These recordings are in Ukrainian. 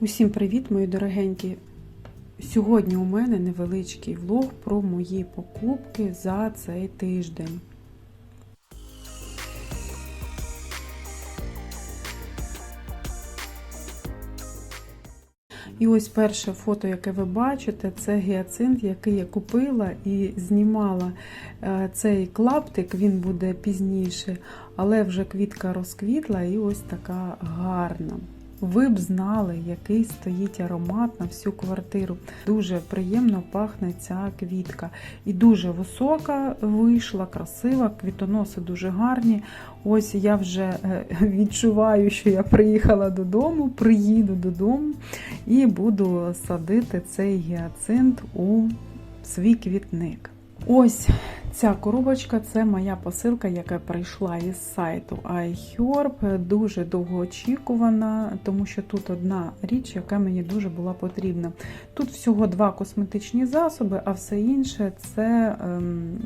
Усім привіт, мої дорогенькі! Сьогодні у мене невеличкий влог про мої покупки за цей тиждень. І ось перше фото, яке ви бачите, це гіацинт, який я купила і знімала Е, цей клаптик, він буде пізніше, але вже квітка розквітла і ось така гарна. Ви б знали, який стоїть аромат на всю квартиру. Дуже приємно пахне ця квітка. І дуже висока вийшла, красива, квітоноси дуже гарні. Ось я вже е, відчуваю, що я приїхала додому, приїду додому і буду садити цей гіацинт у свій квітник. Ось ця коробочка це моя посилка, яка прийшла із сайту iHerb. Дуже довгоочікувана, тому що тут одна річ, яка мені дуже була потрібна. Тут всього два косметичні засоби, а все інше це ем,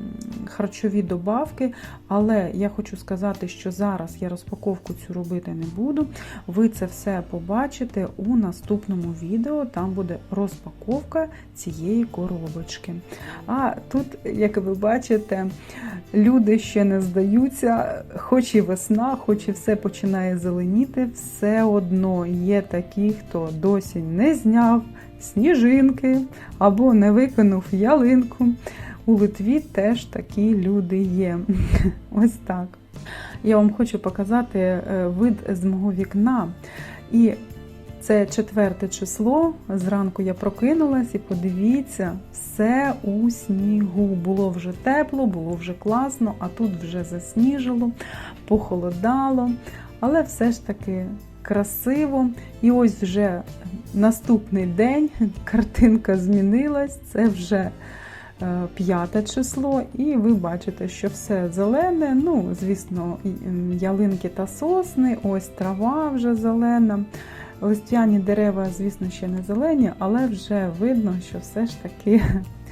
харчові добавки. Але я хочу сказати, що зараз я розпаковку цю робити не буду. Ви це все побачите у наступному відео. Там буде розпаковка цієї коробочки. А тут, як ви бачите, люди ще не здаються, хоч і весна, хоч і все починає зеленіти, все одно є такі, хто досі не зняв сніжинки або не викинув ялинку. У Литві теж такі люди є. Ось так. Я вам хочу показати е, вид з мого вікна. І це четверте число. Зранку я прокинулась і подивіться, все у снігу. Було вже тепло, було вже класно, а тут вже засніжило, похолодало, але все ж таки красиво. І ось вже наступний день картинка змінилась, це вже е, п'яте число, і ви бачите, що все зелене. Ну, звісно, ялинки та сосни, ось трава вже зелена. Листяні дерева, звісно, ще не зелені, але вже видно, що все ж таки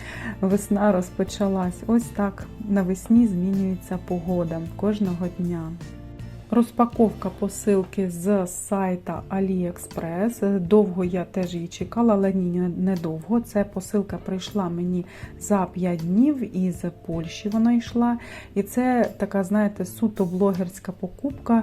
весна розпочалась. Ось так навесні змінюється погода кожного дня. Розпаковка посилки з сайта AliExpress. Довго я теж її чекала, але ні, недовго. Це посилка прийшла мені за 5 днів із Польщі вона йшла. І це така, знаєте, суто блогерська покупка.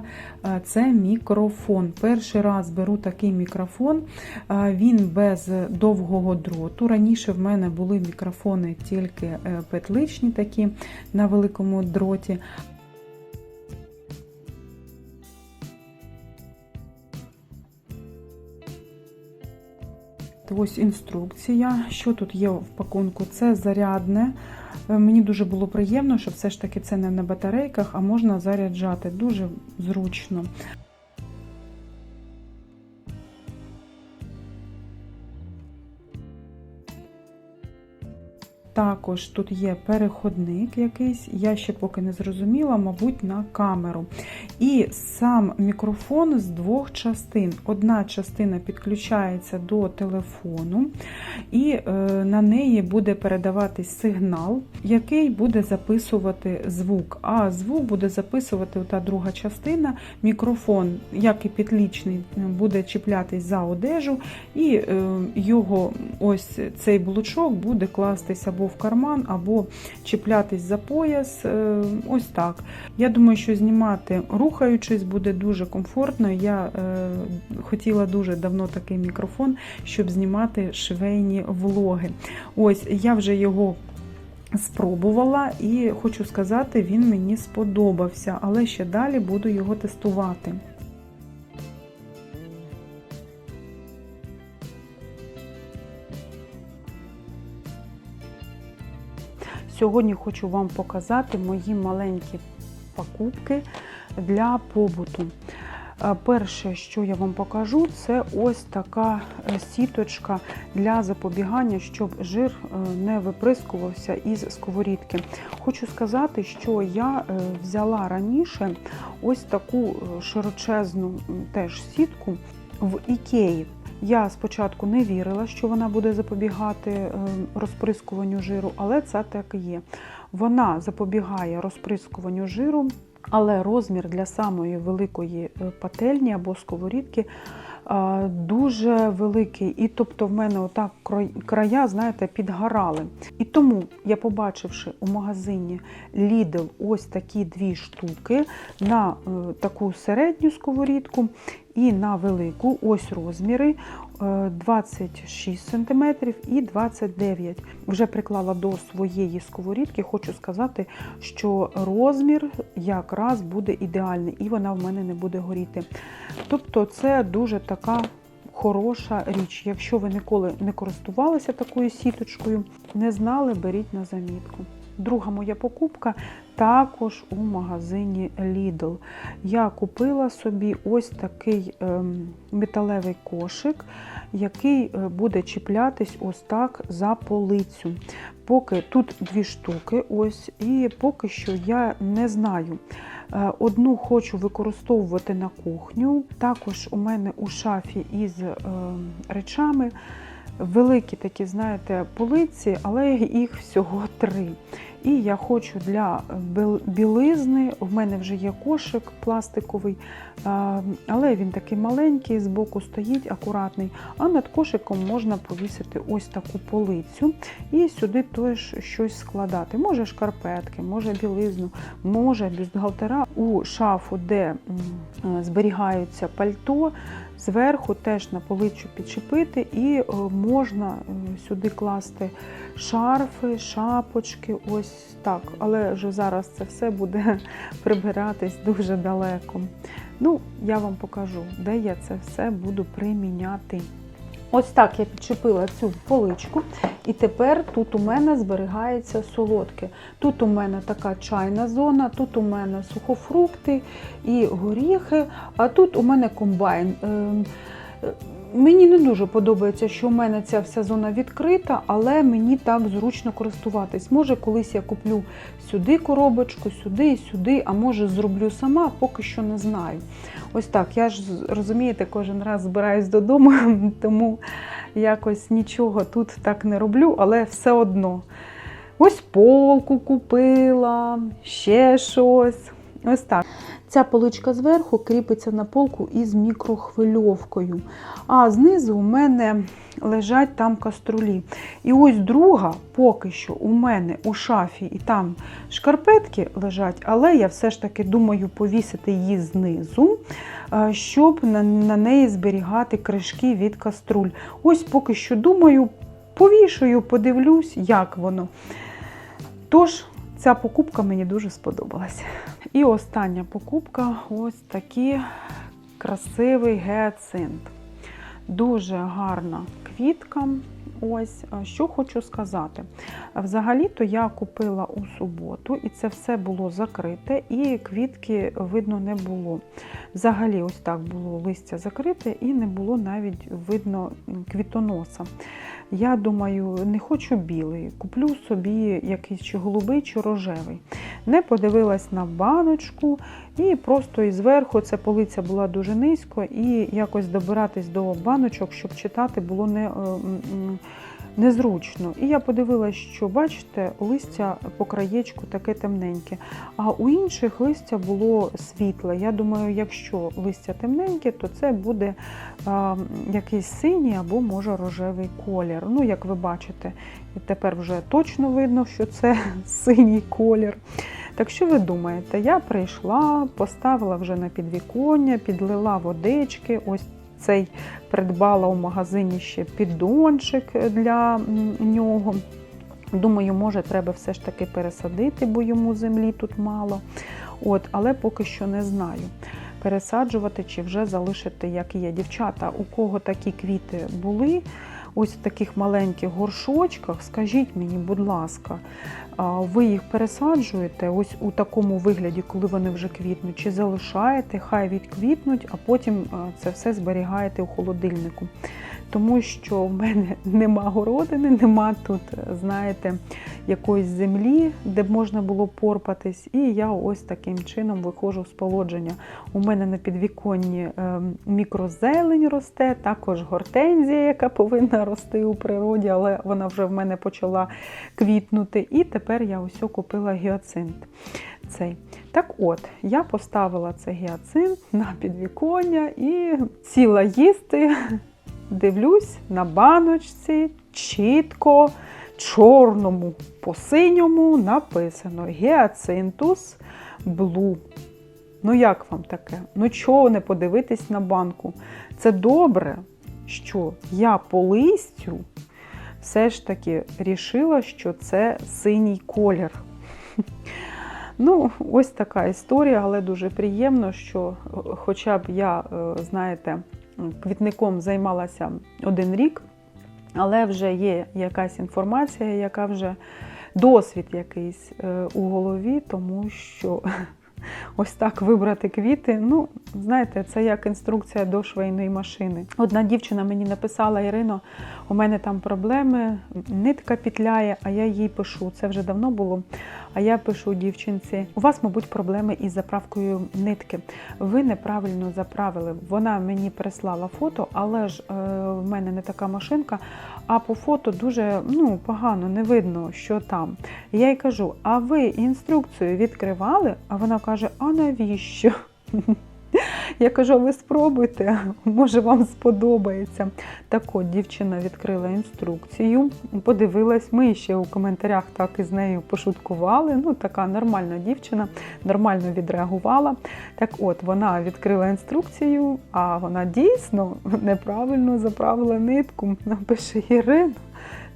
Це мікрофон. Перший раз беру такий мікрофон, він без довгого дроту. Раніше в мене були мікрофони тільки е, петличні такі на великому дроті. Ось інструкція. Що тут є в пакунку? Це зарядне. Е, Мені дуже було приємно, що все ж таки це не на батарейках, а можна заряджати. Дуже зручно. Також тут є переходник якийсь, я ще поки не зрозуміла, мабуть, на камеру. І сам мікрофон з двох частин. Одна частина підключається до телефону, і е, на неї буде передаватись сигнал, який буде записувати звук. А звук буде записувати та друга частина. Мікрофон, як і підлічний, буде чіплятись за одежу, і е, його ось цей блочок буде кластися або в карман, або чіплятись за пояс. Е, ось так. Я думаю, що знімати рухаючись буде дуже комфортно. Я е, хотіла дуже давно такий мікрофон, щоб знімати швейні влоги. Ось я вже його. Спробувала і хочу сказати, він мені сподобався, але ще далі буду його тестувати. Сьогодні хочу вам показати мої маленькі покупки для побуту. Е, Перше, що я вам покажу, це ось така е, сіточка для запобігання, щоб жир е, не виприскувався із сковорідки. Хочу сказати, що я взяла раніше ось таку широчезну теж сітку в Ікеї. Я спочатку не вірила, що вона буде запобігати розприскуванню жиру, але це так і є. Вона запобігає розприскуванню жиру, але розмір для самої великої пательні або сковорідки дуже великий. І тобто в мене отак края, знаєте, підгорали. І тому я, побачивши у магазині Lidl ось такі дві штуки на е, таку середню сковорідку і на велику, ось розміри. е, 26 см і 29 Вже приклала до своєї сковорідки. Хочу сказати, що розмір якраз буде ідеальний, і вона в мене не буде горіти. Тобто, це дуже така хороша річ. Якщо ви ніколи не користувалися такою сіточкою, не знали, беріть на замітку. Друга моя покупка також у магазині Lidl. Я купила собі ось такий ем, металевий кошик, який е, буде чіплятись ось так за полицю. Поки тут дві штуки, ось, і поки що я не знаю. Е, Одну хочу використовувати на кухню. Також у мене у шафі із е, речами великі такі, знаєте, полиці, але їх всього три. І я хочу для білизни, в мене вже є кошик пластиковий, але він такий маленький, збоку стоїть, акуратний. А над кошиком можна повісити ось таку полицю і сюди теж щось складати. Може шкарпетки, може білизну, може бюстгальтера у шафу, де е, зберігаються пальто. Зверху теж на поличу підчепити, і е, можна е, сюди класти шарфи, шапочки, ось так. Але вже зараз це все буде прибиратись дуже далеко. Ну, я вам покажу, де я це все буду приміняти. Ось так я підчепила цю поличку, і тепер тут у мене зберігається солодке. Тут у мене така чайна зона, тут у мене сухофрукти і горіхи, а тут у мене комбайн. Мені не дуже подобається, що у мене ця вся зона відкрита, але мені так зручно користуватись. Може, колись я куплю сюди коробочку, сюди сюди, а може зроблю сама, поки що не знаю. Ось так, я ж розумієте, кожен раз збираюсь додому, тому якось нічого тут так не роблю, але все одно. Ось полку купила, ще щось. Ось так. Ця поличка зверху кріпиться на полку із мікрохвильовкою. А знизу у мене лежать там каструлі. І ось друга, поки що у мене у шафі, і там шкарпетки лежать, але я все ж таки думаю повісити її знизу, е, щоб на, неї зберігати кришки від каструль. Ось поки що думаю, повішаю, подивлюсь, як воно. Тож, ця покупка мені дуже сподобалася. І остання покупка ось такий красивий геоцинт. Дуже гарна квітка. Ось, що хочу сказати. Взагалі-то я купила у суботу, і це все було закрите, і квітки видно не було. Взагалі, ось так було листя закрите, і не було навіть видно квітоноса. Я думаю, не хочу білий, куплю собі якийсь чи голубий, чи рожевий. Не подивилась на баночку, і просто і зверху ця полиця була дуже низько, і якось добиратись до баночок, щоб читати, було не, е, незручно. І я подивилась, що бачите, листя по краєчку таке темненьке. А у інших листя було світле. Я думаю, якщо листя темненьке, то це буде а, якийсь синій або може рожевий колір. Ну, як ви бачите, тепер вже точно видно, що це синій колір. Так що ви думаєте, я прийшла, поставила вже на підвіконня, підлила водички. Ось цей придбала у магазині ще піддончик для нього. Думаю, може, треба все ж таки пересадити, бо йому землі тут мало. От, але поки що не знаю. Пересаджувати чи вже залишити, як є. Дівчата, у кого такі квіти були, ось в таких маленьких горшочках, скажіть мені, будь ласка, ви їх пересаджуєте ось у такому вигляді, коли вони вже квітнуть, чи залишаєте, хай відквітнуть, а потім це все зберігаєте у холодильнику. Тому що в мене нема городини, нема тут, знаєте, якоїсь землі, де б можна було порпатись. І я ось таким чином виходжу з положення. У мене на підвіконні ем, мікрозелень росте, також гортензія, яка повинна рости у природі, але вона вже в мене почала квітнути. І тепер я ось купила гіацинт. цей. Так от, я поставила цей гіацинт на підвіконня і сіла їсти. Дивлюсь на баночці чітко, чорному по синьому написано гіацинтус блу. Ну як вам таке? Ну чого не подивитись на банку? Це добре, що я по листю все ж таки рішила, що це синій колір. Ну, ось така історія, але дуже приємно, що е, хоча б я, е, знаєте, квітником займалася один рік, але вже є якась інформація, яка вже досвід якийсь е, у голові, тому що ось так вибрати квіти. Ну, знаєте, це як інструкція до швейної машини. Одна дівчина мені написала: Ірино, у мене там проблеми, нитка пітляє, а я їй пишу. Це вже давно було. А я пишу дівчинці: у вас, мабуть, проблеми із заправкою нитки. Ви неправильно заправили. Вона мені прислала фото, але ж е, в мене не така машинка. А по фото дуже ну, погано не видно, що там. Я їй кажу: а ви інструкцію відкривали? А вона каже: А навіщо? Я кажу, «А ви спробуйте, може вам сподобається. Так от дівчина відкрила інструкцію, подивилась. Ми ще у коментарях так із нею пошуткували. Ну, така нормальна дівчина, нормально відреагувала. Так от, вона відкрила інструкцію, а вона дійсно неправильно заправила нитку. Напише Ірина.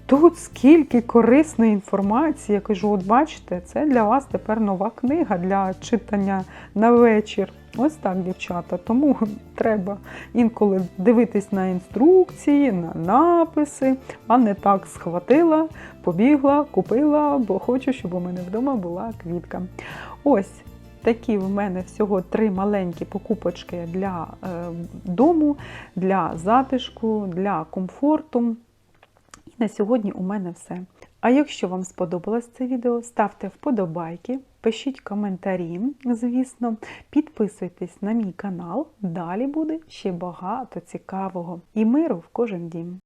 Тут скільки корисної інформації. Я кажу, от бачите, це для вас тепер нова книга для читання на вечір. Ось так, дівчата. Тому треба інколи дивитись на інструкції, на написи, а не так схватила, побігла, купила, бо хочу, щоб у мене вдома була квітка. Ось. Такі в мене всього три маленькі покупочки для е, дому, для затишку, для комфорту. На сьогодні у мене все. А якщо вам сподобалось це відео, ставте вподобайки, пишіть коментарі, звісно, підписуйтесь на мій канал. Далі буде ще багато цікавого і миру в кожен дім.